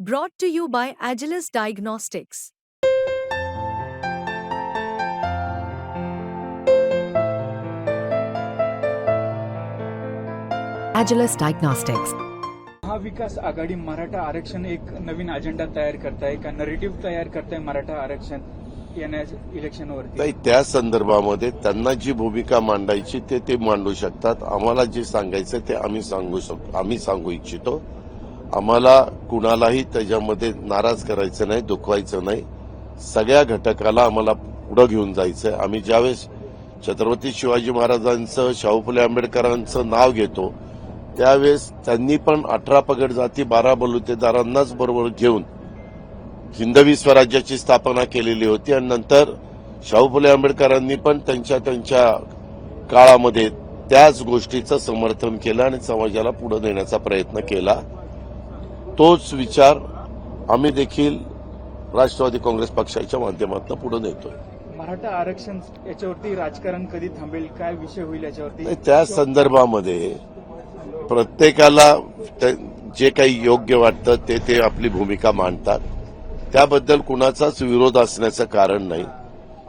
Brought to you by Agilus Diagnostics. Agilus Diagnostics. महाविकास आघाडी मराठा आरक्षण एक नवीन agenda तयार करताय का नरेटिव्ह तयार करताय मराठा आरक्षण येण्या इलेक्शनवरती नाही त्या संदर्भामध्ये त्यांना जी भूमिका मांडायची ते ते मांडू शकतात आम्हाला जे सांगायचं ते आम्ही सांगू शकतो आम्ही सांगू इच्छितो आम्हाला कुणालाही त्याच्यामध्ये नाराज करायचं नाही दुखवायचं नाही. सगळ्या घटकाला आम्हाला पुढे घेऊन जायचं आम्ही ज्यावेळेस छत्रपती शिवाजी महाराजांचं शाहू फुले आंबेडकरांचं नाव घेतो त्यावेळेस त्यांनी पण अठरा पगड जाती बारा बलुतेदारांनाच बरोबर घेऊन हिंदवी स्वराज्याची स्थापना केलेली होती. आणि नंतर शाहू फुले आंबेडकरांनी पण त्यांच्या त्यांच्या काळामध्ये त्याच गोष्टीचं समर्थन केलं आणि समाजाला पुढे नेण्याचा प्रयत्न केला. तोच विचार आम्ही देखील राष्ट्रवादी काँग्रेस पक्षाच्या माध्यमातून पुढे नेतोय. मराठा आरक्षण याच्यावरती राजकारण कधी थांबेल काय विषय होईल याच्यावरती? त्या संदर्भामध्ये प्रत्येकाला जे काही योग्य वाटतं ते ते आपली भूमिका मांडतात. त्याबद्दल कुणाचाच विरोध असण्याचं कारण नाही.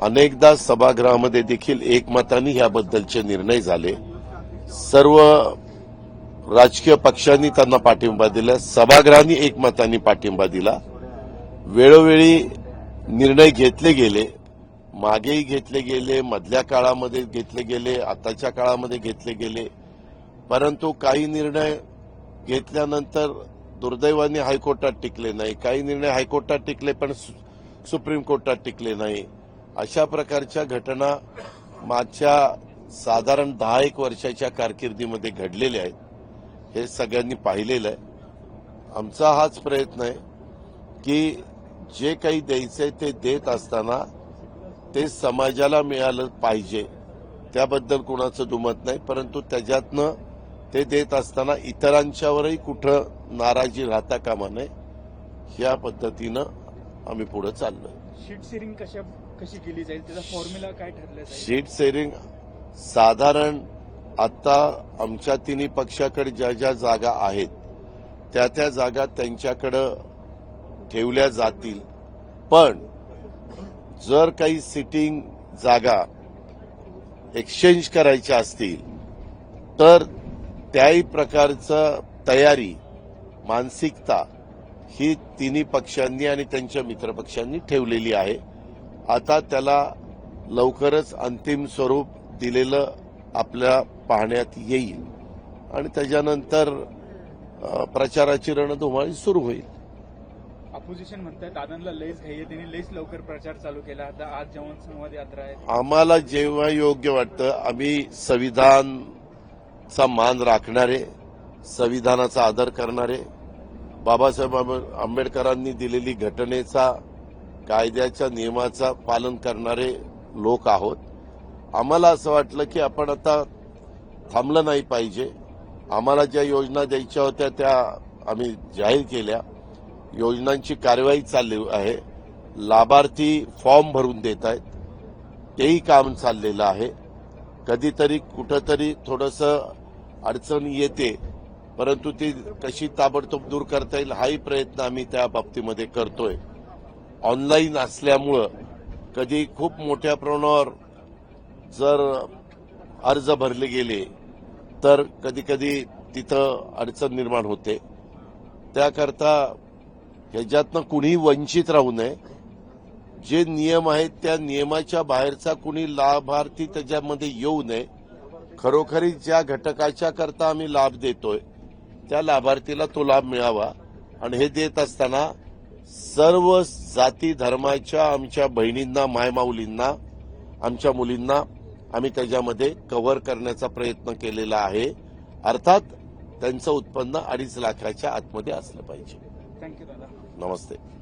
अनेकदा सभागृहामध्ये देखील एकमताने याबद्दलचे निर्णय झाले. सर्व राजकीय पक्षांनी त्यांना पाठिंबा दिला सभागृहांनी एकमताने पाठिंबा दिला. वेळोवेळी निर्णय घेतले गेले मागेही घेतले गेले मधल्या काळामध्ये घेतले गेले आताच्या काळामध्ये घेतले गेले. परंतु काही निर्णय घेतल्यानंतर दुर्दैवाने हायकोर्टात टिकले नाही. काही निर्णय हायकोर्टात टिकले पण सु- सुप्रीम कोर्टात टिकले नाही. अशा प्रकारच्या घटना मागच्या साधारण दहा एक वर्षाच्या कारकिर्दीमध्ये घडलेल्या आहेत. हे सगळ्यांनी पाहिलेलं आहे. आमचा हाच प्रयत्न आहे की जे काही द्यायचंय ते देत असताना ते समाजाला मिळालं पाहिजे. त्याबद्दल कुणाचं दुमत नाही परंतु त्याच्यातनं ते देत असताना इतरांच्यावरही कुठं नाराजी राहता कामा नये या पद्धतीनं आम्ही पुढे चाललोय. शीट सिरिंग कशा कशी केली जाईल? त्याचा फॉर्म्युला काय ठरलं सीट शेअरिंग साधारण आता आमच्या तिन्ही पक्षाकडे ज्या ज्या जागा आहेत त्या त्या जागा त्यांच्याकडं ठेवल्या जातील. पण जर काही सिटिंग जागा एक्सचेंज करायच्या असतील तर त्याही प्रकारचं तयारी मानसिकता ही तिन्ही पक्षांनी आणि त्यांच्या मित्रपक्षांनी ठेवलेली आहे. आता त्याला लवकरच अंतिम स्वरूप दिलेलं आपल्या पाहण्यात येईल. आणि त्याच्यानंतर प्रचाराची रणधुमाळी सुरू होईल. अपोजिशन म्हणतात दादांना लेस घ्यायचे त्यांनी लेस लवकर प्रचार चालू केला आता आज जवान संवाद यात्रा आहे. आम्हाला जेव्हा योग्य वाटतं आम्ही संविधानचा मान राखणारे संविधानाचा आदर करणारे बाबासाहेब आंबे- आंबेडकरांनी दिलेली घटनेचा कायद्याच्या नियमाचा पालन करणारे लोक आहोत. आम्हाला असं वाटलं की आपण आता थांबलं नाही पाहिजे. आम्हाला ज्या योजना द्यायच्या होत्या त्या आम्ही जाहीर केल्या. योजनांची कार्यवाही चालली आहे. लाभार्थी फॉर्म भरून देत आहेत. तेही काम चाललेलं आहे. कधीतरी कुठंतरी थोडस अडचण येते परंतु ती कशी ताबडतोब दूर करता येईल हाही प्रयत्न आम्ही त्या बाबतीमध्ये करतोय. ऑनलाईन असल्यामुळं कधी खूप मोठ्या प्रमाणावर जर अर्ज भरले गेले तर कधी कधी तिथं अडचण निर्माण होते. त्याकरता ह्याच्यातनं कुणीही वंचित राहू नये. जे नियम आहेत त्या नियमाच्या बाहेरचा कुणी लाभार्थी त्याच्यामध्ये येऊ नये. खरोखरी ज्या घटकाच्या करता आम्ही लाभ देतोय त्या लाभार्थीला तो लाभ मिळावा. आणि हे देत असताना सर्व जाती धर्माच्या आमच्या बहिणींना मायमाऊलींना आमच्या मुलींना आम्ही त्याच्यामध्ये कव्हर करण्याचा प्रयत्न केलेला आहे. अर्थात त्यांचं उत्पन्न अडीच लाखाच्या आतमध्ये असलं पाहिजे. थँक्यू दादा. नमस्ते.